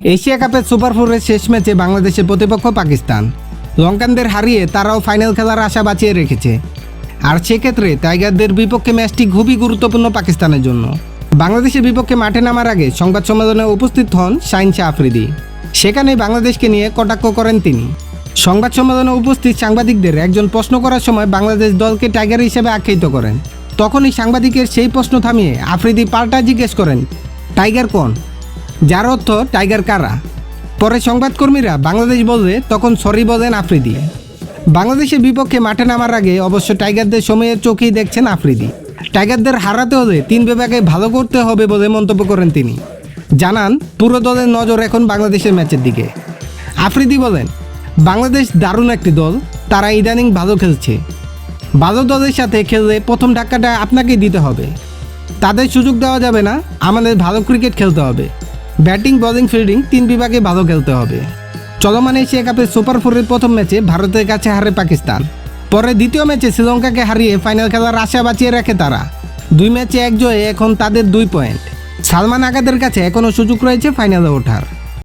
Asia কাপের super ফোরের শেষ ম্যাচে বাংলাদেশের প্রতিপক্ষ পাকিস্তান। লঙ্কানদের হারিয়ে তারাও ফাইনাল খেলার আশা বাঁচিয়ে রেখেছে। আর সেক্ষেত্রে টাইগারদের বিপক্ষে ম্যাচটি খুবই গুরুত্বপূর্ণ পাকিস্তানের জন্য। বাংলাদেশের বিপক্ষে মাঠে নামার আগে সংবাদ সম্মেলনে উপস্থিত হন শাহিন শাহ আফ্রিদি। সেখানে বাংলাদেশকে নিয়ে কটাক্ষ করেন তিনি। সংবাদ সম্মেলনে উপস্থিত সাংবাদিকদের একজন প্রশ্ন করার সময় বাংলাদেশ দলকে টাইগার হিসেবে আখ্যায়িত করেন। তখনই সাংবাদিকের সেই প্রশ্ন থামিয়ে আফ্রিদি পাল্টা জিজ্ঞেস করেন, টাইগার কোন? যার অর্থ টাইগার কারা? পরে সংবাদকর্মীরা বাংলাদেশ বললে তখন সরি বলেন আফ্রিদি। বাংলাদেশের বিপক্ষে মাঠে নামার আগে অবশ্য টাইগারদের সময়ের চোখেই দেখছেন আফ্রিদি। টাইগারদের হারাতে হলে তিন বিভাগে ভালো করতে হবে বলে মন্তব্য করেন তিনি। জানান, পুরো দলের নজর এখন বাংলাদেশের ম্যাচের দিকে। আফ্রিদি বলেন, বাংলাদেশ দারুণ একটি দল, তারা ইদানিং ভালো খেলছে। ভালো দলের সাথে খেললে প্রথম ধাক্কাটা আপনাকেই দিতে হবে। তাদের সুযোগ দেওয়া যাবে না, আমাদের ভালো ক্রিকেট খেলতে হবে। ব্যাটিং, বলিং, ফিল্ডিং তিন বিভাগে ভালো খেলতে হবে। চলমান এশিয়া কাপের সুপার ফোরের প্রথম ম্যাচে ভারতের কাছে হারে পাকিস্তান। পরে দ্বিতীয় ম্যাচে শ্রীলঙ্কাকে হারিয়ে ফাইনাল খেলার আশা বাঁচিয়ে রাখে তারা। দুই ম্যাচে এক জয়ে এখন তাদের দুই পয়েন্ট। সালমান আগাদের কাছে এখনও সুযোগ রয়েছে ফাইনালে ওঠার।